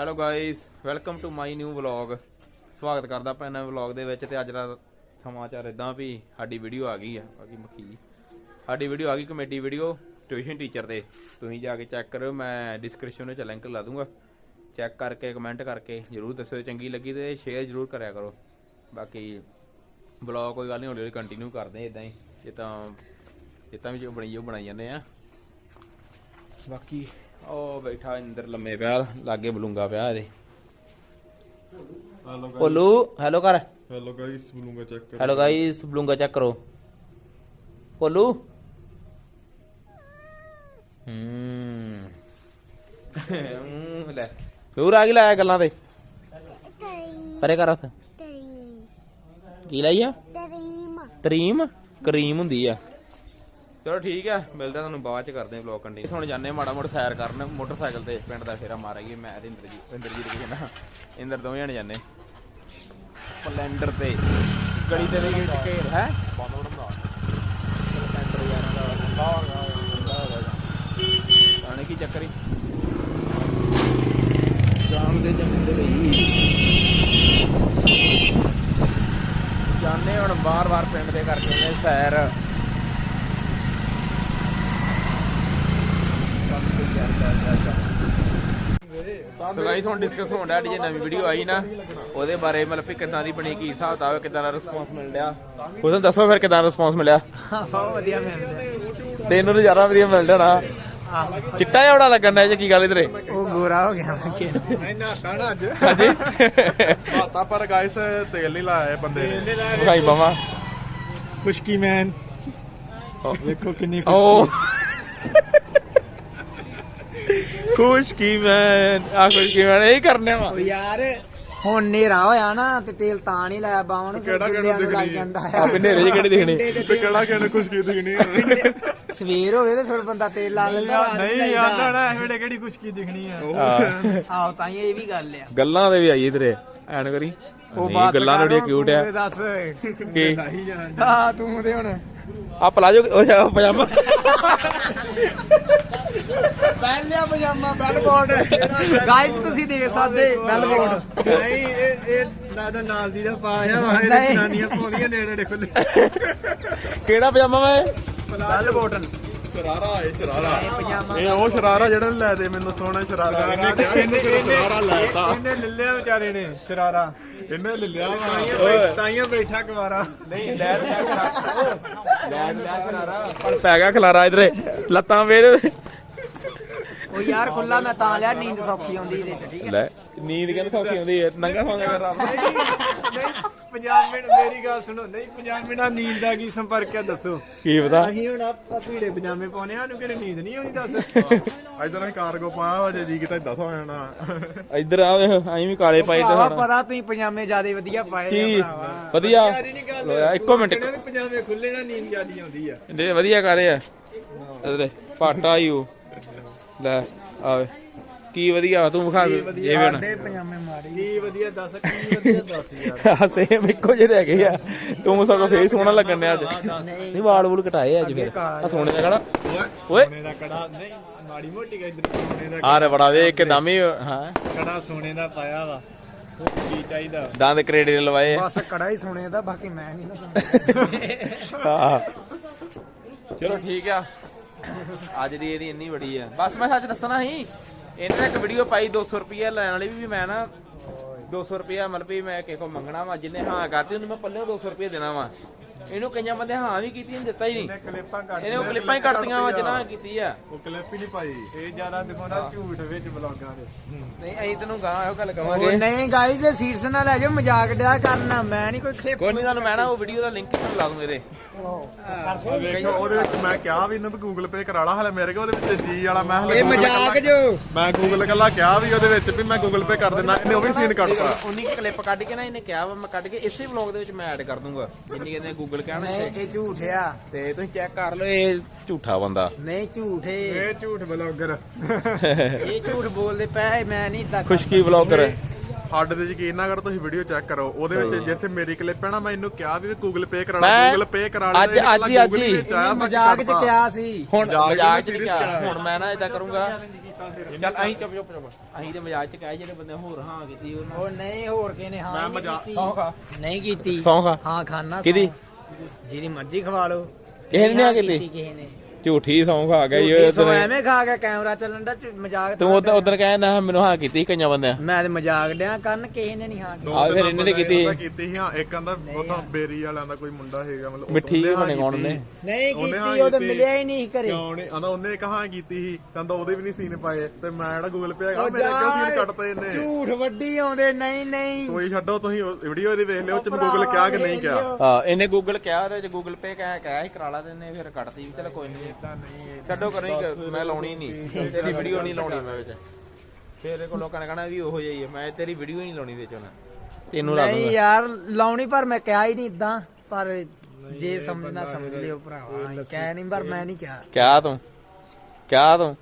Hello guys welcome to my new vlog ਸਵਾਗਤ ਕਰਦਾ ਆਪਾਂ ਇਹਨਾਂ ਵਲੌਗ ਦੇ ਵਿੱਚ ਤੇ ਅੱਜ ਦਾ ਸਮਾਚਾਰ ਇਦਾਂ ਵੀ ਸਾਡੀ ਵੀਡੀਓ ਆ ਗਈ ਆ ਬਾਕੀ ਮੱਖੀ। ਸਾਡੀ ਵੀਡੀਓ ਆ ਗਈ ਕਮੇਡੀ ਵੀਡੀਓ ਟਿਊਸ਼ਨ ਟੀਚਰ ਦੇ ਤੁਸੀਂ ਜਾ ਕੇ ਚੈੱਕ ਕਰੋ ਮੈਂ ਡਿਸਕ੍ਰਿਪਸ਼ਨ ਵਿੱਚ ਲਿੰਕ ਲਾ ਦੂੰਗਾ। ਚੈੱਕ ਕਰਕੇ ਕਮੈਂਟ ਕਰਕੇ ਜਰੂਰ ਦੱਸਿਓ ਚੰਗੀ ਲੱਗੀ ਤੇ ਸ਼ੇਅਰ ਜਰੂਰ ਕਰਿਆ ਕਰੋ। ਬਾਕੀ ਵਲੌਗ ਕੋਈ ਗੱਲ ਨਹੀਂ ਹੌਲੀ ਹੌਲੀ ਕੰਟੀਨਿਊ ਕਰਦੇ ਇਦਾਂ ਹੀ। ਜੇ ਤਾਂ ਜਿੱਤਾਂ ਵੀ ਜੋ ਬਣਾਈ ਜੋ ਬਣਾਈ ਜਾਂਦੇ ਆ। ਬਾਕੀ ਉਹ ਬੈਠਾ ਇੰਦਰ ਲੰਮੇ ਪਿਆ ਲਾਗੇ ਬਲੂੰਗਾ ਪਿਆ ਇਹਦੇ। ਹੈਲੋ ਭੋਲੂ ਹੈਲੋ ਕਰ। ਹੈਲੋ ਗਾਇਸ ਬਲੂੰਗਾ ਚੈੱਕ ਕਰੋ। ਹੈਲੋ ਗਾਇਸ ਬਲੂੰਗਾ ਚੈੱਕ ਕਰੋ। ਭੋਲੂ? ਹੂੰ। ਹੂੰ, ਲੈ ਦੂਰ ਆ ਗਈ ਲਾਇਆ ਗੱਲਾਂ ਤੇ। ਪਰੇ ਕਰ ਹੱਥ। ਕੀ ਲਈ ਆ? ਤਰੀਮ ਕਰੀਮ ਹੁੰਦੀ ਆ। ਚਲੋ ਠੀਕ ਹੈ, ਮਿਲਦੇ ਆ ਤੁਹਾਨੂੰ ਬਾਅਦ ਚ ਕਰਦੇ ਆ ਵਲੌਗ ਕੰਟੀਨਿਊ ਹੁਣ ਜਾਂਦੇ ਆ ਮਾੜਾ ਮੋਟਾ ਸੈਰ ਕਰਨ, ਮੋਟਰਸਾਈਕਲ ਤੇ ਪਿੰਡ ਦਾ ਫੇਰਾ ਮਾਰਾਂਗੇ, ਮੈਂ ਤੇ ਇੰਦਰਜੀਤ ਇੰਦਰਜੀਤ ਵੀ ਕਹਿੰਦਾ ਇੰਦਰ ਦੋਵੇਂ ਜਣੇ ਜਾਂਦੇ। ਸਪਲੈਂਡਰ ਤੇ। ਗਲੀ ਤੇ ਦੇ ਵਿੱਚ ਘੇਰ, ਹੈ? ਆਣੇ ਕੀ ਚੱਕਰ ਈ। ਜਾਮ ਦੇ ਜੰਮਦੇ ਲਈ ਜਾਣੇ ਹੁਣ ਬਾਰ-ਬਾਰ ਪਿੰਡ ਦੇ ਕਰਕੇ ਸੈਰ। ਸੋ ਗਾਈਸ ਹੁਣ ਡਿਸਕਸ ਹੋਣ ਡਿਆ ਜੇ ਨਵੀਂ ਵੀਡੀਓ ਆਈ ਨਾ ਉਹਦੇ ਬਾਰੇ ਮਤਲਬ ਕਿ ਕਿੱਦਾਂ ਦੀ ਬਣੀ ਕੀ ਹਿਸਾਬ ਦਾ ਕਿੱਦਾਂ ਦਾ ਰਿਸਪੌਂਸ ਮਿਲ ਰਿਹਾ। ਤੁਸੀਂ ਦੱਸੋ ਫਿਰ ਕਿੱਦਾਂ ਦਾ ਰਿਸਪੌਂਸ ਮਿਲਿਆ। ਬਹੁਤ ਵਧੀਆ ਮਿਲਦਾ ਤੈਨੂੰ ਤਾਂ ਜ਼ਿਆਦਾ ਵਧੀਆ ਮਿਲ ਜਾਣਾ। ਚਿੱਟਾ ਜਿਹਾ ਬੜਾ ਲੱਗਣ ਡਿਆ ਜੇ ਕੀ ਗੱਲ ਇਧਰੇ? ਉਹ ਗੋਰਾ ਹੋ ਗਿਆ ਮੈਂ ਕਿ ਨਹੀਂ ਨਾ ਕਾਣਾ ਅੱਜ। ਹਾਂਜੀ। ਬਾਤਾ ਪਰ ਗਾਇਸ ਤੇਲ ਨਹੀਂ ਲਾਇਆ ਬੰਦੇ ਨੇ। ਭਾਈ ਬਾਵਾ। ਖੁਸ਼ਕੀ ਮੈਨ ਵੇਖੋ ਕਿੰਨੀ ਓ ਖੁਸ਼ ਕੀ ਮੈਂ ਆ ਖੁਸ਼ ਕੀ ਮੈਂ ਇਹ ਕਰਨੇ ਵਾ। ਉਹ ਯਾਰ ਹੁਣ ਨੇਰਾ ਹੋਇਆ ਨਾ ਤੇ ਤੇਲ ਤਾਂ ਨਹੀਂ ਲਾਇਆ ਬਾਵਾਂ ਨੂੰ ਕਿਹੜਾ ਕਿਹੜਾ ਦਿਖਣੀ? ਜਾਂਦਾ ਆ ਬਿਨੇਰੇ ਜਿਹੇ ਕਿਹੜੇ ਦਿਖਣੇ? ਤੇ ਕਿਹੜਾ ਕਿਹਨੇ ਖੁਸ਼ਕੀ ਦਿਖਣੀ? ਹੈ ਸਵੇਰ ਹੋਵੇ ਤੇ ਫਿਰ ਬੰਦਾ ਤੇਲ ਲਾ ਲੈਂਦਾ ਨਹੀਂ। ਆਂਦਾ ਨਾ ਇਹ ਵੇਲੇ ਕਿਹੜੀ ਖੁਸ਼ਕੀ ਦਿਖਣੀ ਆ? ਆਹੋ। ਤਾਂ ਹੀ ਇਹ ਵੀ ਗੱਲ ਆ। ਗੱਲਾਂ ਦੇ ਵੀ ਆਈ ਇਧਰੇ ਐਨ ਕਰੀ। ਨਹੀਂ ਗੱਲਾਂ ਤੁਹਾਡੀਆਂ ਕਿਊਟ ਆ। ਤੂੰ ਦੱਸ। ਕੀ? ਹਾਂ ਤੂੰ ਤੇ ਹੁਣ ਆ ਪਲਾਜੋ ਪਜਾਮਾ। ਪਹਿਨ ਲਿਆ ਪਜਾਮਾ ਬੈਲ ਬੋਰਡ ਗਾਇਸ ਤੁਸੀਂ ਦੇਖ ਸਕਦੇ ਬੈਲ ਬੋਰਡ ਨਹੀਂ ਇਹ ਇਹ ਦਾਦਾ ਨਾਲ ਦੀ ਦਾ ਪਾਇਆ ਵਾ। ਇਹ ਜਨਾਨੀਆਂ ਪਾਉਂਦੀਆਂ ਨੇੜੇ ਖੁੱਲੇ ਕਿਹੜਾ ਪਜਾਮਾ ਵਾ ਇਹ? ਬੈਲ ਬੋਰਡ ਸ਼ਰਾਰਾ ਸ਼ਰਾਰਾ। ਇਹ ਉਹ ਸ਼ਰਾਰਾ ਜਿਹੜਾ ਲੈ ਦੇ ਮੈਨੂੰ ਸੋਹਣਾ ਸ਼ਰਾਰਾ। ਇਹਨੇ ਇਹਨੇ ਸ਼ਰਾਰਾ ਲਾਤਾ? ਇਹਨੇ ਲੱਲਿਆ ਵਿਚਾਰੇ ਨੇ ਸ਼ਰਾਰਾ। ਇਹਨੇ ਲੱਲਿਆ ਤਾਈਆਂ ਬੈਠਾ ਕੁਵਾਰਾ। ਨਹੀਂ ਲੈ ਲੈ ਲੈ ਲੈ ਖਲਾਰਾ ਪਰ ਪੈ ਗਿਆ ਖਲਾਰਾ ਇਧਰੇ। ਲੱਤਾਂ ਵੇਰ ਉਹ ਯਾਰ ਖੁੱਲਾ ਮੈਂ ਤਾਂ ਲਿਆ ਨੀਂਦ ਸੌਖੀ ਆਉਂਦੀ ਇਹਦੇ ਚ ਠੀਕ ਹੈ। ਲੈ ਨੀਂਦ ਕਹਿੰਦੇ ਸੌਖੀ ਆਉਂਦੀ ਹੈ? ਨੰਗਾ ਸੌਂਦਾ ਕਰ ਰੱਬ। ਨਹੀਂ 50 ਮਿੰਟ ਮੇਰੀ ਗੱਲ ਸੁਣੋ। ਨਹੀਂ 50 ਮਿੰਟਾਂ ਨੀਂਦ ਦਾ ਕੀ ਸੰਪਰਕ ਹੈ ਦੱਸੋ? ਕੀ ਪਤਾ? ਅਸੀਂ ਹੁਣ ਆਪਾਂ ਭੀੜੇ ਪਜਾਮੇ ਪਾਉਨੇ ਆ ਨੂੰ ਕਿਹੜੇ ਨੀਂਦ ਨਹੀਂ ਆਉਂਦੀ ਦੱਸ। ਇਧਰ ਅਸੀਂ ਕਾਰਗੋ ਪਾਇਆ ਵਾ ਜੇ ਜੀ ਕਿਤੇ ਦੱਸ ਹੋ ਜਾਣਾ ਇੱਧਰ ਆ ਵੇ ਅਸੀਂ ਵੀ ਕਾਲੇ ਪਾਈ ਤੇ ਭਰਾਵਾ ਹੁਣ ਪਤਾ ਤੁਸੀਂ ਪਜਾਮੇ ਜਿਆਦੇ ਵਧੀਆ ਪਾਏ ਕੀ? ਆ ਭਰਾਵਾ। ਵਧੀਆ। ਯਾਰੀ ਨਹੀਂ ਗੱਲ। ਇੱਕੋ ਮਿੰਟ। ਜਿਹੜੇ ਪਜਾਮੇ ਖੁੱਲੇ ਨਾ ਨੀਂਦ ਜਿਆਦੀ ਆਉਂਦੀ ਆ। ਦੇ ਵਧੀਆ ਕਰੇ ਆ ਇਧਰੇ ਪਾਟਾ ਹੀ ਉਹ। ਲੈ ਆਵੇ ਕੀ ਵਧੀਆ ਵਾ, ਤੂੰ ਵਿਖਾ ਇਹ ਵੀ ਹੁਣ। ਦੇ ਪਜਾਮੇ ਮਾਰੀ ਕੀ ਵਧੀਆ ਦੱਸ ਕੀ ਵਧੀਆ ਦੱਸ ਯਾਰ। ਆ ਸੇਮ ਇੱਕੋ ਜਿਹੇ ਹੈਗੇ ਆ ਤੂੰ ਸਗੋਂ ਫੇਸ ਸੋਹਣਾ ਲੱਗਣ ਡਿਆ ਅੱਜ। ਨਹੀਂ ਵਾਲ ਵੂਲ ਕਟਾਏ ਅੱਜ ਫਿਰ। ਆ ਸੋਹਣੇ ਦਾ ਕੜਾ। ਓਏ ਸੋਨੇ ਦਾ ਕੜਾ ਨਹੀਂ ਮਾੜੀ ਮੋਟੀ ਗਾ ਇਧਰ ਸੋਨੇ ਦਾ ਆਰੇ ਬੜਾ ਵੇ ਹਾਂ ਕੜਾ ਸੋਨੇ ਦਾ ਪਾਇਆ ਵਾ। ਕੀ ਚਾਹੀਦਾ? ਦੰਦ ਕਰੇਡੇ ਲਵਾਏ। ਆ ਬਸ ਕੜਾ ਹੀ ਸੁਣੇ ਦਾ ਬਾਕੀ ਮੈਂ ਨਹੀਂ ਨਾ ਸੁਣਦਾ ਹਾਂ। ਚਲੋ ਠੀਕ ਆ। ਅੱਜ ਦੀ ਇਹਦੀ ਇੰਨੀ ਬੜੀ ਆ। ਬਸ ਮੈਂ ਸੱਚ ਦੱਸਣਾ ਸੀ ਇਹਨਾਂ ਨੇ ਇੱਕ ਵੀਡੀਓ ਪਾਈ 200 ਰੁਪਏ ਲੈਣ ਵਾਲੀ ਵੀ ਮੈਂ ਨਾ 200 ਰੁਪਏ ਮਤਲਬ ਵੀ ਮੈਂ ਕਿਸੇ ਕੋ ਮੰਗਣਾ ਵਾ ਜਿੰਨੇ ਹਾਂ ਕਰਤੀ, ਉਹਨੂੰ ਮੈਂ ਪੱਲੇ 200 ਰੁਪਏ ਦੇਣਾ ਵਾ। ਇਹਨੂੰ ਕਈਆਂ ਬੰਦੇ ਹਾਂ ਵੀ ਕੀਤੀ ਇਹਨੇ ਦਿੱਤਾ ਹੀ ਨਹੀਂ। ਕਲਿੱਪਾਂ ਕੱਟ ਇਹਨੇ ਉਹ ਕਲਿੱਪਾਂ ਹੀ ਕੱਟੀਆਂ ਵਾ ਜਿੰਨਾ ਕੀਤੀ ਆ। ਉਹ ਕਲਿੱਪ ਹੀ ਨਹੀਂ ਪਾਈ। ਇਹ ਜ਼ਿਆਦਾ ਦਿਖਾਉਂਦਾ ਝੂਠ ਵਿੱਚ ਬਲੌਗਾਂ ਦੇ। ਨਹੀਂ ਅਸੀਂ ਤੈਨੂੰ ਗਾਂ ਇਹੋ ਗੱਲ ਉਹ ਕਵਾਂਗੇ। ਨਹੀਂ ਗਾਈਜ਼ ਇਹ ਸੀਰਸ ਨਾਲ ਲੈ ਜਾਓ ਮਜ਼ਾਕ ਡਿਆ ਕਰਨਾ ਮੈਂ ਨਹੀਂ ਕੋਈ ਖੇਪ ਕੋਈ ਨਹੀਂ ਤੁਹਾਨੂੰ ਮੈਂ ਨਾ ਉਹ ਵੀਡੀਓ ਦਾ ਲਿੰਕ ਹੀ ਲਾ ਦੂੰ ਇਹਦੇ ਵੇਖੋ ਉਹਦੇ ਵਿੱਚ ਮੈਂ ਕਿਹਾ ਵੀ ਇਹਨੂੰ ਗੂਗਲ ਪੇ ਕਰਾ ਲਾ ਹਲੇ ਮੇਰੇ ਕੋਲ ਉਹਦੇ ਵਿੱਚ ਜੀ ਵਾਲਾ ਮੈਂ ਹਲੇ ਇਹ ਮਜ਼ਾਕ ਜੋ। ਮੈਂ ਗੂਗਲ ਕੱਲਾ ਕਿਹਾ ਵੀ ਉਹਦੇ ਵਿੱਚ ਵੀ ਮੈਂ ਗੂਗਲ ਪੇ ਕਰ ਦਿੰਦਾ ਇਹਨੇ ਉਹ ਵੀ ਸੀਨ ਕੱਟਤਾ ਕੁ ਕਲਿੱਪ ਕੱਢ ਕੇ ਨਾ ਇਹਨੇ ਕਿਹਾ ਵਾ ਮੈਂ ਕੱਢ ਕੇ ਇਸੇ ਵਲੌਗ ਦੇ ਵਿੱਚ ਮੈਂ ਐਡ ਕਰ ਦੂੰਗਾ। ਜਿੰਨੀ ਕਹਿੰਦੇ ਗੂਗਲ ਕਹਿਣਾ ਨਹੀਂ ਇਹ ਝੂਠ ਆ। ਤੇ ਤੁਸੀਂ ਚੈੱਕ ਕਰ ਲਓ ਇਹ ਝੂਠਾ ਬੰਦਾ। ਨਹੀਂ ਝੂਠ ਇਹ ਝੂਠ ਬਲੌਗਰ ਇਹ ਝੂਠ ਬੋਲਦੇ ਪਏ ਮੈਂ ਨਹੀਂ ਤਾਂ ਖੁਸ਼ਕੀ ਵਲੌਗਰ ਸਾਡੇ ਤੇ ਯਕੀਨ ਨਾ ਕਰੋ ਤੁਸੀਂ ਵੀਡੀਓ ਚੈੱਕ ਕਰੋ। ਉਹਦੇ ਵਿੱਚ ਜਿੱਥੇ ਮੇਰੀ ਕਲਿੱਪ ਹੈ ਨਾ ਮੈਂ ਇਹਨੂੰ ਕਿਹਾ ਵੀ ਗੂਗਲ ਪੇ ਕਰਾ ਲੈ ਗੂਗਲ ਪੇ ਕਰਾ ਲੈ ਅੱਜ- ਅੱਜ ਹੀ- ਅੱਜ ਹੀ। ਮਜ਼ਾਕ ਚ ਕਿਹਾ ਸੀ। ਹੁਣ ਮਜ਼ਾਕ ਚ ਕਿਹਾ। ਹੁਣ ਮੈਂ ਨਾ ਇਦਾਂ ਕਰੂੰਗਾ। ਚੱਲ ਅਸੀਂ ਚੁੱਪ ਚੁੱਪ ਚੁੱਪ। ਅਸੀਂ ਤੇ ਮਜ਼ਾਕ ਚ ਕਹੇ ਜਿਹੜੇ ਬੰਦੇ ਹੋਰ ਹਾਂ ਕੀਤੀ ਉਹਨਾਂ ਉਹ ਨਹੀਂ ਹੋਰ ਕਿਨੇ ਹਾਂ ਨਹੀਂ ਮਜ਼ਾਕ- ਕੀਤੀ। ਸੌਂ ਖਾ। ਨਹੀਂ ਕੀਤੀ। ਸੌਂ ਖਾ। ਹਾਂ ਖਾਣਾ ਕਿਹਦੀ? ਜਿਹਦੀ ਮਰਜ਼ੀ ਖਵਾ ਲਓ ਕਿਸੇ ਨੇ ਨਹੀਂ ਹਾਂ ਕੀਤੀ? ਕਿਸੇ ਨੇ ਝੂਠੀ ਸੌਂ ਖਾ ਗਿਆ ਝੂਠੀ ਇਹ ਉਧਰ ਐਵੇਂ ਖਾ ਕੇ ਕੈਮਰਾ ਚੱਲਣ ਦਾ ਮਜ਼ਾਕ ਤੂੰ ਉਧਰ ਉਧਰ ਕਹਿੰਦਾ ਮੈਨੂੰ ਹਾਂ ਕੀਤੀ ਕਈਆਂ ਬੰਦਿਆਂ। ਮੈਂ ਤੇ ਮਜ਼ਾਕ ਡਿਆ ਕਰਨ ਕਿਸੇ ਨੇ ਨਹੀਂ ਹਾਂ ਕੀਤੀ ਆ ਫਿਰ ਇਹਨੇ ਤੇ ਕੀਤੀ। ਕੀਤੀ ਸੀ ਹਾਂ ਇੱਕ ਆਂਦਾ ਉਥੋਂ ਬੇਰੀ ਵਾਲਿਆਂ ਦਾ ਕੋਈ ਮੁੰਡਾ ਹੈਗਾ ਮਤਲਬ ਉਹ ਮਿੱਠੀ ਉਹਨੇ ਹਾਂ ਬਣੇ ਕੌਣ। ਨੇ? ਨਹੀਂ ਕੀਤੀ ਉਹ ਤਾਂ। ਮਿਲਿਆ ਹੀ ਨਹੀਂ ਘਰੇ। ਕਿਉਂ ਨਹੀਂ? ਆਂਦਾ ਉਹਨੇ ਕਹਾ ਕੀਤੀ ਸੀ ਕਹਿੰਦਾ ਉਹਦੇ ਵੀ ਨਹੀਂ ਸੀਨ ਪਾਏ ਤੇ ਮੈਂ ਜਿਹੜਾ ਗੂਗਲ ਪੇ ਹੈਗਾ ਮੇਰੇ ਕਿਉਂ ਸੀਨ ਜਾ, ਕੱਟਦੇ ਇਹਨੇ? ਝੂਠ ਵੱਡੀ ਆਉਂਦੇ ਨਹੀਂ ਨਹੀਂ। ਕੋਈ ਛੱਡੋ ਤੁਸੀਂ ਵੀਡੀਓ ਇਹਦੀ ਵੇਖ ਲਿਓ ਚ ਗੂਗਲ ਕਿਹਾ ਕਿ ਨਹੀਂ ਕਿਹਾ। ਹਾਂ ਇਹਨੇ ਗੂਗਲ ਕਿਹਾ ਉਹਦੇ ਗੂਗਲ ਪੇ ਕਹਿਆ ਕਹਿਆ ਸੀ ਕਰਾ ਲਾ ਦਿੰਨੇ ਫਿਰ ਕੱਟਤੀ ਵੀ ਚਲ ਕੋਈ ਨਹੀਂ ਛੱਡੋ ਕਰੀ ਮੈਂ ਲਾਉਣੀ ਨਹੀਂ। ਤੇਰੀ ਵੀਡੀਓ ਨਹੀਂ ਲਾਉਣੀ ਮੈਂ ਵਿੱਚ। ਫਿਰ ਇਹ ਕੋ ਲੋਕਾਂ ਨੇ ਕਹਣਾ ਵੀ ਉਹੋ ਜਿਹੀ ਹੈ। ਮੈਂ ਤੇਰੀ ਵੀਡੀਓ ਨਹੀਂ ਲਾਉਣੀ ਵਿੱਚ ਹੁਣ। ਤੈਨੂੰ ਲਾ ਨਹੀਂ ਯਾਰ ਲਾਉਣੀ ਪਰ ਮੈਂ ਕਿਹਾ ਹੀ ਨਹੀਂ ਇਦਾਂ ਪਰ ਜੇ ਸਮਝਣਾ ਸਮਝ ਲਿਓ ਭਰਾਵਾ। ਕਹਿ ਨਹੀਂ ਪਰ ਮੈਂ ਨਹੀਂ ਕਿਹਾ। ਕਿਆ ਤੂੰ। ਕਿਆ ਤੂੰ।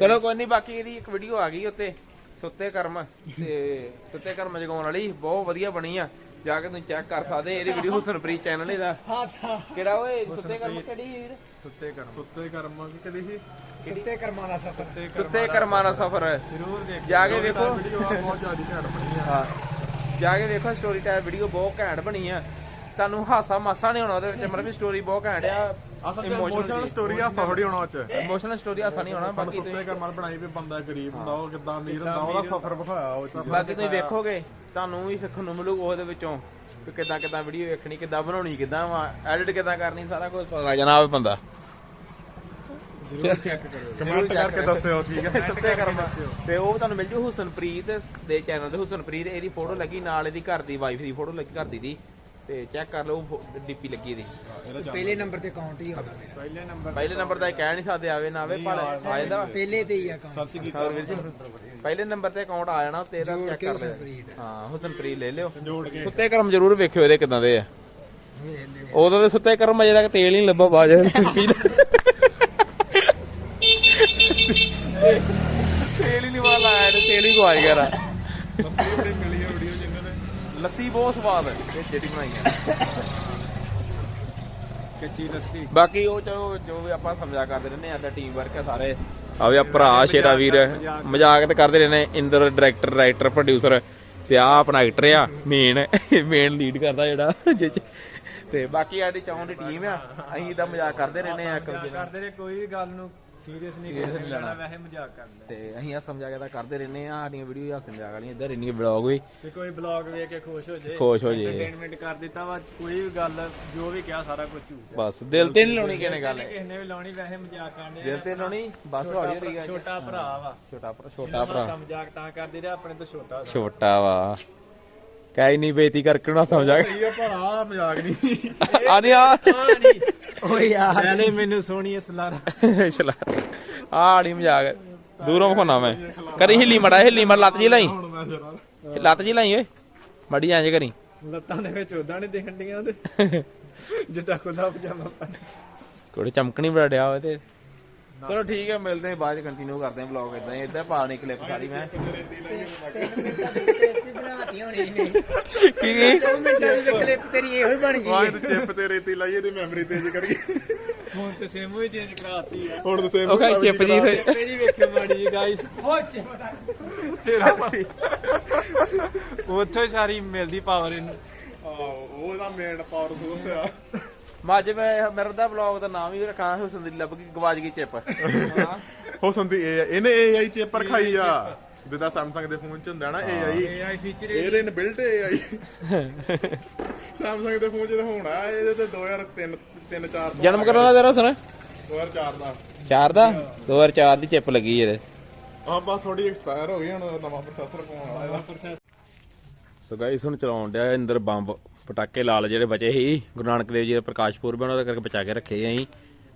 ਚਲੋ ਕੋਈ ਨਹੀਂ ਬਾਕੀ ਇਹਦੀ ਇੱਕ ਵੀਡੀਓ ਆ ਗਈ ਉੱਤੇ। ਸੁੱਤੇ ਕਰਮ। ਤੇ ਸੁੱਤੇ ਕਰਮ ਜਗਾਉਣ ਵਾਲੀ। ਬਹੁਤ ਵਧੀਆ ਬਣੀ ਆ। ਜਾ ਕੇ ਤੁਸੀਂ ਚੈੱਕ ਕਰ ਸਕਦੇ ਇਹਦੀ ਵੀਡੀਓ ਹੁਸਨਪ੍ਰੀਤ ਚੈਨਲ ਇਹਦਾ। ਹਾਸਾ ਕਿਹੜਾ ਓਏ ਸੁੱਤੇ ਕਰਮ ਕਿਹੜੀ ਵੀਰ? ਸੁੱਤੇ ਕਰਮ। ਸੁੱਤੇ ਕਰਮ ਕਿ ਕਦੀ ਸੀ? ਸਿੱਤੇ ਕਰਮਾਂ ਦਾ ਸਫਰ। ਸੁੱਤੇ ਕਰਮਾਂ ਦਾ ਸਫਰ। ਜ਼ਰੂਰ ਦੇਖ ਜਾ ਕੇ ਵੇਖੋ ਵੀਡੀਓ ਬਹੁਤ ਜ਼ਿਆਦਾ ਘੈਂਟ ਬਣੀ ਆ। ਹਾਂ। ਜਾ ਕੇ ਵੇਖੋ ਸਟੋਰੀ ਟਾਈਪ ਵੀਡੀਓ ਬਹੁਤ ਘੈਂਟ ਬਣੀ ਆ। ਤੁਹਾਨੂੰ ਹਾਸਾ ਮਾਸਾ ਨਹੀਂ ਹੋਣਾ ਉਹਦੇ ਵਿੱਚ ਮਤਲਬ ਵੀ ਸਟੋਰੀ ਬਹੁਤ ਘੈਂਟ ਆ। ਅਸਲ ਇਮੋਸ਼ਨਲ ਸਟੋਰੀ ਆ ਸਫੜੀ ਹੋਣਾ ਉਹ ਚ। ਇਮੋਸ਼ਨਲ ਸਟੋਰੀ ਹਾਸਾ ਨਹੀਂ ਹੋਣਾ ਬਾਕੀ ਸੁੱਤੇ ਤੁਸੀਂ ਕਰਮ ਬਣਾਈ ਵੀ ਬੰਦਾ ਗਰੀਬ ਹੁੰਦਾ ਉਹ ਕਿੱਦਾਂ ਅਮੀਰ ਹੁੰਦਾ ਉਹਦਾ ਸਫਰ ਵਿਖਾਇਆ ਉਹ ਚ ਬਾਕੀ ਤੁਸੀਂ ਵੇਖੋਗੇ ਤੁਹਾਨੂੰ ਵੀ ਸਿੱਖਣ ਨੂੰ ਮਿਲੂਗਾ ਉਹਦੇ ਵਿੱਚੋਂ ਕਿ ਕਿੱਦਾਂ ਕਿੱਦਾਂ ਵੀਡੀਓ ਵੇਖਣੀ ਕਿੱਦਾਂ ਬਣਾਉਣੀ ਕਿੱਦਾਂ ਐਡਿਟ ਕਿੱਦਾਂ ਕਰਨੀ ਸਾਰਾ ਕੁਝ ਲੱਗ ਜਾਣਾ ਆਵੇ ਬੰਦਾ। ਕਮੈਂਟ ਕਰਕੇ ਦੱਸਿਓ ਠੀਕ ਹੈ। ਸੁੱਤੇ ਕਰਮ। ਤੇ ਉਹ ਤੁਹਾਨੂੰ ਮਿਲ ਜੂ ਹੁਸਨਪ੍ਰੀਤ ਦੇ ਚੈਨਲ ਤੇ। ਹੁਸਨਪ੍ਰੀਤ ਇਹਦੀ ਫੋਟੋ ਲੱਗੀ ਨਾਲ ਇਹਦੀ ਘਰ ਦੀ ਵਾਈਫ ਦੀ ਫੋਟੋ ਲੱਗੀ ਘਰ ਦੀ ਦੀ। ਤੇ ਚੈੱਕ ਕਰ ਲਓ ਡੀਪੀ ਲੱਗੀ ਇਹਦੀ। ਪਹਿਲੇ ਨੰਬਰ ਤੇ ਅਕਾਊਂਟ ਹੀ ਹੋਣਾ ਮੇਰਾ। ਪਹਿਲੇ ਨੰਬਰ ਪਹਿਲੇ ਨੰਬਰ ਇਹ ਕਹਿ ਨਹੀਂ ਸਕਦੇ ਆਵੇ ਨਾ ਆਵੇ ਪਰ ਆ ਜਾਂਦਾ। ਪਹਿਲੇ ਤੇ ਹੀ ਅਕਾਊਂਟ ਪਹਿਲੇ ਨੰਬਰ ਤੇ ਅਕਾਊਂਟ ਆ ਜਾਣਾ ਤੇ ਇਹਦਾ ਚੈੱਕ ਕਰ ਲਿਓ। ਹਾਂ ਹੁਸਨਪ੍ਰੀਤ ਲੈ ਲਿਓ। ਸੁੱਤੇ ਕਰਮ ਜ਼ਰੂਰ ਵੇਖਿਓ ਇਹਦੇ ਕਿਦਾਂ ਦੇ ਆ। ਉਦੋਂ ਦੇ ਸੁੱਤੇ ਕਰਮ ਅਜੇ ਤੱਕ ਤੇਲ ਨਹੀਂ ਲੱਭਾ ਬਾਜ। ਤੇਲ ਹੀ ਨਹੀਂ ਵਾਲਾ ਆਇਆ ਤੇਲ ਹੀ ਗਵਾਈ ਗਿਆ ਰਾ ਬੜੀ ਮਿਲੀ ਆ ਵੀਡੀਓ ਜਿੰਨਾਂ ਨੇ ਲੱਸੀ ਬਹੁਤ ਸਵਾਦ ਹੈ। ਇਹ ਜਿਹੜੀ ਬਣਾਈ ਹੈ ਕੱਚੀ ਲੱਸੀ। ਬਾਕੀ ਉਹ ਚਲੋ ਜੋ ਵੀ ਆਪਾਂ ਸਮਝਾ ਕਰਦੇ ਰਹਿੰਦੇ ਆ ਸਾਡਾ ਟੀਮ ਵਰਕ ਹੈ ਸਾਰੇ। ਆ ਵੀ ਆ ਭਰਾ ਸ਼ੇਰਾ ਵੀਰ ਮਜ਼ਾਕ ਤੇ ਕਰਦੇ ਰਹਿੰਦੇ ਇੰਦਰ ਡਾਇਰੈਕਟਰ ਰਾਈਟਰ ਪ੍ਰੋਡਿਊਸਰ ਤੇ ਆ ਆਪਣਾ ਐਕਟਰ ਆ ਮੇਨ ਮੇਨ ਲੀਡ ਕਰਦਾ ਜਿਹੜਾ ਜਿਹ 'ਚ। ਤੇ ਬਾਕੀ ਸਾਡੀ ਚਾਹੋਂ ਦੀ ਟੀਮ ਆ। ਅਸੀਂ ਤਾਂ ਮਜ਼ਾਕ ਕਰਦੇ ਰਹਿੰਦੇ ਆ ਕਰਦੇ ਨੇ ਕੋਈ ਵੀ ਗੱਲ ਨੂੰ ਸੀਰੀਅਸ ਨਹੀਂ Serious ਨਹੀਂ ਲੈਣਾ। ਵੈਸੇ ਮਜ਼ਾਕ ਕਰਦੇ। ਤੇ ਅਸੀਂ ਆ ਸਮਝਾ ਕੇ ਤਾਂ ਕਰਦੇ ਰਹਿੰਦੇ ਆ ਸਾਡੀਆਂ ਵੀਡੀਓ ਹੱਸ ਮਜ਼ਾਕ ਵਾਲੀਆਂ ਇੱਧਰ ਇੰਨੀ ਵਲੌਗ ਵੀ ਤੇ ਕੋਈ ਬਲੌਗ ਵੇਖ ਕੇ ਖੁਸ਼ ਹੋ ਜਾਏ ਖੁਸ਼ ਹੋ ਜੇ। ਐਂਟਰਟੇਨਮੈਂਟ ਕਰ ਦਿੱਤਾ ਵਾ ਕੋਈ ਵੀ ਗੱਲ ਜੋ ਵੀ ਕਿਹਾ ਸਾਰਾ ਕੁਝ ਝੂਠ ਬਸ ਦਿਲ ਤੇ ਨਹੀਂ ਲਾਉਣੀ ਕਿਹਨੇ ਗੱਲ। ਕਿਸੇ ਨੇ ਵੀ ਲਾਉਣੀ ਵੈਸੇ ਮਜ਼ਾਕ ਕਰਨੇ ਦਿਲ ਤੇ ਲਾਉਣੀ ਬਸ ਹੌਲੀ ਹੌਲੀ ਗੱਲ ਛੋਟਾ ਭਰਾ ਵਾ। ਛੋਟਾ ਭਰਾ ਛੋਟਾ ਭਰਾ। ਮਜ਼ਾਕ ਤਾਂ ਕਰਦੇ ਰਿਹਾ ਆਪਣੇ ਤੋਂ ਛੋਟਾ ਛੋਟਾ ਵਾ। ਕਹਿ ਨਹੀਂ ਬੇਇੱਜ਼ਤੀ ਕਰਕੇ ਨਾ ਸਮਝਾ ਆ ਪਰ ਆ ਮਜ਼ਾਕ ਨਹੀਂ। ਆ ਨਹੀਂ ਆ ਓਏ ਯਾਰ। ਪਹਿਲੇ ਮੈਨੂੰ ਸੋਹਣੀ ਸਲਾਰਾ ਚਲਾ ਆ ਨਹੀਂ ਮਜ਼ਾਕ ਦੂਰੋਂ ਵਿਖਾਉਣਾ ਮੈਂ। ਕਰੀ ਹਿੱਲੀ ਮੜਾ ਹਿੱਲੀ ਮੜ ਲੱਤ ਜੀ ਲਾਈ। ਲੱਤ ਜੀ ਲਾਈ ਓਏ। ਮੜੀ ਐਂ ਜੇ ਕਰੀ। ਲੱਤਾਂ ਦੇ ਵਿੱਚ ਉਦਾਂ ਨਹੀਂ ਦਿਖਣ ਡੀਆਂ ਉਹਦੇ। ਜਿੱਦਾਂ ਖੁੱਲਾ ਪਜਾਮਾ ਕੋੜੇ ਚਮਕਣੀ ਬੜਾ ਡਿਆ ਹੋਏ ਤੇ। ਚਲੋ ਠੀਕ ਹੈ ਮਿਲਦੇ ਹਾਂ ਬਾਅਦ ਚ ਕੰਟੀਨਿਊ ਕਰਦੇ ਹਾਂ ਵਲੌਗ ਇਦਾਂ ਹੀ। ਇੱਧਰ ਪਾਣੀ ਕਲਿੱਪ ਸਾਰੀ ਮੈਂ। ਕੀ? ਕੀ 2 ਮਿੰਟਾਂ ਦੀ ਕਲਿੱਪ ਤੇਰੀ ਇਹੋ ਹੀ ਬਣ ਗਈ। ਤੇ ਚਿੱਪ ਤੇ ਰੇਤੀ ਲਾਈ ਇਹਦੀ ਮੈਮਰੀ ਤੇਜ਼ ਕਰੀ। ਹੁਣ ਤੇ ਸਿਮ ਵੀ ਚੇਂਜ ਕਰਾਤੀ ਆ। ਹੁਣ ਤੇ ਸੇਮ ਉਹ ਕਹੀ ਚਿਪ ਜੀ ਤੇ ਤੇਰੀ ਵੇਖਿਓ ਮਾੜੀ ਜੀ ਗਾਇਸ ਤੇਰਾ ਉੱਥੋਂ ਹੀ ਸਾਰੀ ਮਿਲਦੀ ਪਾਵਰ ਇਹਨੂੰ। ਉਹ ਇਹਦਾ ਮੇਨ ਪਾਵਰ ਸੋਰਸ ਆ। ਮੱਝ ਮੈਂ ਮੇਰਾ ਦਾ ਵਲੌਗ ਦਾ ਨਾਮ ਹੀ ਰੱਖਾਂ ਹੁਸਨ ਦੀ ਲੱਭ ਗਈ ਗਵਾਚ ਗਈ ਚਿਪ। ਹਾਂ। ਹੋ ਸੰਦੀ ਇਹ ਇਹਨੇ AI ਚਿਪ ਰਖਾਈ ਆ। ਜਿੱਦਾਂ Samsung ਦੇ ਫੋਨ ਚ ਹੁੰਦਾ ਨਾ AI AI ਫੀਚਰ ਇਹਦੇ। ਨੇ ਬਿਲਟ AI Samsung ਦੇ ਫੋਨ ਚ ਤਾਂ ਹੋਣਾ ਇਹਦੇ ਤੇ 2003 3 4 ਜਨਮ ਦਾ ਤੇਰਾ ਸੁਣ? 2004 ਦਾ। 4 ਦਾ? 2004 ਦੀ ਚਿਪ ਲੱਗੀ ਇਹਦੇ। ਹਾਂ ਬਸ ਥੋੜੀ ਐਕਸਪਾਇਰ ਹੋ ਗਈ ਹੁਣ ਨਵਾਂ ਪ੍ਰੋਸੈਸਰ ਪਾਉਣ ਵਾਲਾ ਇਹਦਾ। ਸੋ ਗਾਇਸ ਹੁਣ ਚਲਾਉਣ ਡਿਆ ਅੰਦਰ ਬੰਬ ਪਟਾਕੇ ਲਾਲ ਜਿਹੜੇ ਬਚੇ ਸੀ। ਗੁਰੂ ਨਾਨਕ ਦੇਵ ਜੀ ਦਾ ਪ੍ਰਕਾਸ਼ ਪੁਰਬ ਉਹਨਾਂ ਦਾ ਕਰਕੇ ਬਚਾ ਕੇ ਰੱਖੇ ਆ ਅਸੀਂ।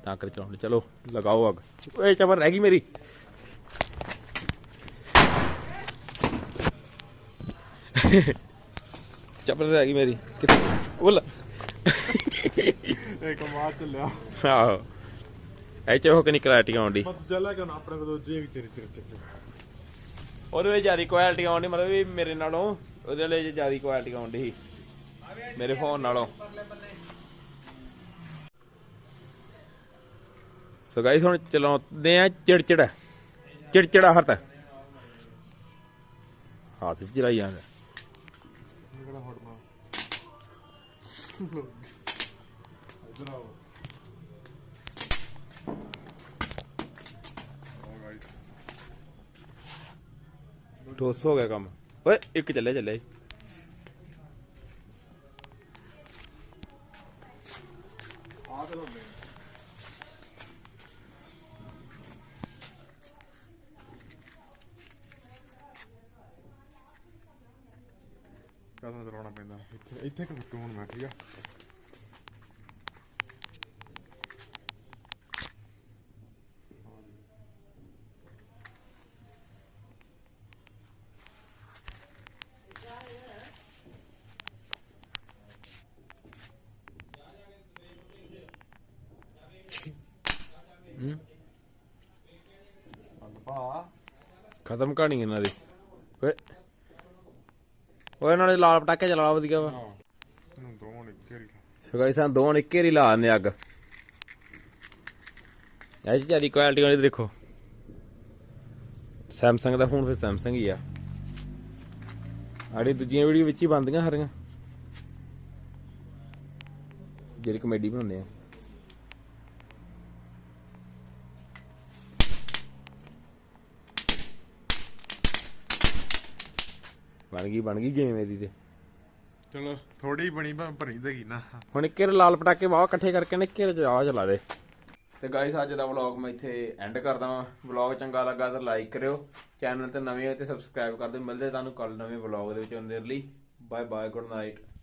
ਤਾਂ ਕਰਕੇ ਚਲਾਉਣ। ਚਲੋ ਲਗਾਓ ਅੱਗ। ਓਏ ਚਮਰ ਰਹਿ ਗਈ ਮੇਰੀ। ਚਪਲ ਰਹਿ ਗਈ ਮੇਰੀ। ਕਿੱਥੇ? ਬੋਲ ਇੱਕ ਮਾਰ ਚੱਲਿਆ ਆਹੋ। ਐ ਚ ਹੋ ਕੇ ਨਹੀਂ ਕਰਾਟੀ ਆਉਂਦੀ ਬਸ ਚੱਲਿਆ ਨਾ ਆਪਣੇ ਕੋਲ ਦੂਜੇ ਵੀ ਤੇਰੇ ਤੇਰੇ ਉਹਦੇ ਵਿੱਚ ਜ਼ਿਆਦਾ ਕੁਆਲਿਟੀ ਆਉਂਦੀ ਮਤਲਬ ਵੀ ਮੇਰੇ ਨਾਲੋਂ। ਉਹਦੇ ਲਈ ਜ਼ਿਆਦਾ ਕੁਆਲਿਟੀ ਆਉਂਦੀ ਸੀ, ਮੇਰੇ ਫੋਨ ਨਾਲੋਂ। ਸੋ ਗਾਇਸ ਹੁਣ ਚਲਾਉਂਦੇ ਆ ਚਿੜਚਿੜਾ ਚਿੜਚਿੜਾ ਹੱਥ ਹੱਥ 'ਚ ਚਲਾਈ ਜਾਂਦਾ। ਟੋਸ ਹੋ ਗਿਆ ਕੰਮ। ਓਏ ਇੱਕ ਚੱਲਿਆ ਚੱਲੇ ਕਦੋਂ ਚਲਾਉਣਾ ਪੈਂਦਾ ਇੱਥੇ ਇੱਥੇ ਕਿ ਸੁੱਟੂ ਹੁਣ ਮੈਂ ਠੀਕ ਆ ਖਤਮ ਕਹਾਣੀ ਇਹਨਾਂ ਦੀ। ਓਏ। ਓਏ ਨਾਲੇ ਲਾਲ ਪਟਾਕੇ ਚਲਾ ਵਧੀਆ ਵਾ। ਇਹਨੂੰ ਦੋਵਾਂ ਨੇ ਘੇਰੀ ਸੋ ਗਾਇਸ ਆ ਦੋਵਾਂ ਨੇ ਘੇਰੀ ਲਾ ਦਿੰਦੇ ਅੱਗ। ਇਹ ਜ਼ਿਆਦਾ ਕੁਆਲਿਟੀ ਵਾਲੀ ਦੇਖੋ। ਸੈਮਸੰਗ ਦਾ ਫੋਨ ਫਿਰ ਸੈਮਸੰਗ ਹੀ ਆ। ਆੜੀ ਦੂਜੀਆਂ ਵੀਡੀਓ ਵਿੱਚ ਹੀ ਬੰਦੀਆਂ ਹਰੀਆਂ ਜਿਹੜੀ ਕਮੇਡੀ ਬਣਾਉਂਦੇ ਆ। ਬਣ ਗਈ ਬਣ ਗਈ ਗੇਮ ਇਹਦੀ ਤੇ। ਚਲੋ ਥੋੜੀ ਬਣੀ ਪਰ ਭਰੀ ਦੇਗੀ ਨਾ। ਹੁਣ ਇੱਕ ਵਾਰ ਲਾਲ ਪਟਾਕੇ ਵਾਹ ਇਕੱਠੇ ਕਰਕੇ ਨੇ ਇੱਕ ਵਾਰ ਆ ਚਲਾ ਦੇ। ਤੇ ਗਾਇਸ ਅੱਜ ਦਾ ਵਲੌਗ ਮੈਂ ਇੱਥੇ ਐਂਡ ਕਰਦਾ ਵਾਂ। ਵਲੌਗ ਚੰਗਾ ਲੱਗਾ ਤਾਂ ਲਾਈਕ ਕਰਿਓ। ਚੈਨਲ ਤੇ ਨਵੇਂ ਹੋ ਤੇ ਸਬਸਕ੍ਰਾਈਬ ਕਰ ਦਿਓ। ਮਿਲਦੇ ਤੁਹਾਨੂੰ ਕੱਲ ਨਵੇਂ ਵਲੌਗ ਦੇ ਵਿੱਚ ਹੁੰਦੇ ਲਈ। Bye bye good night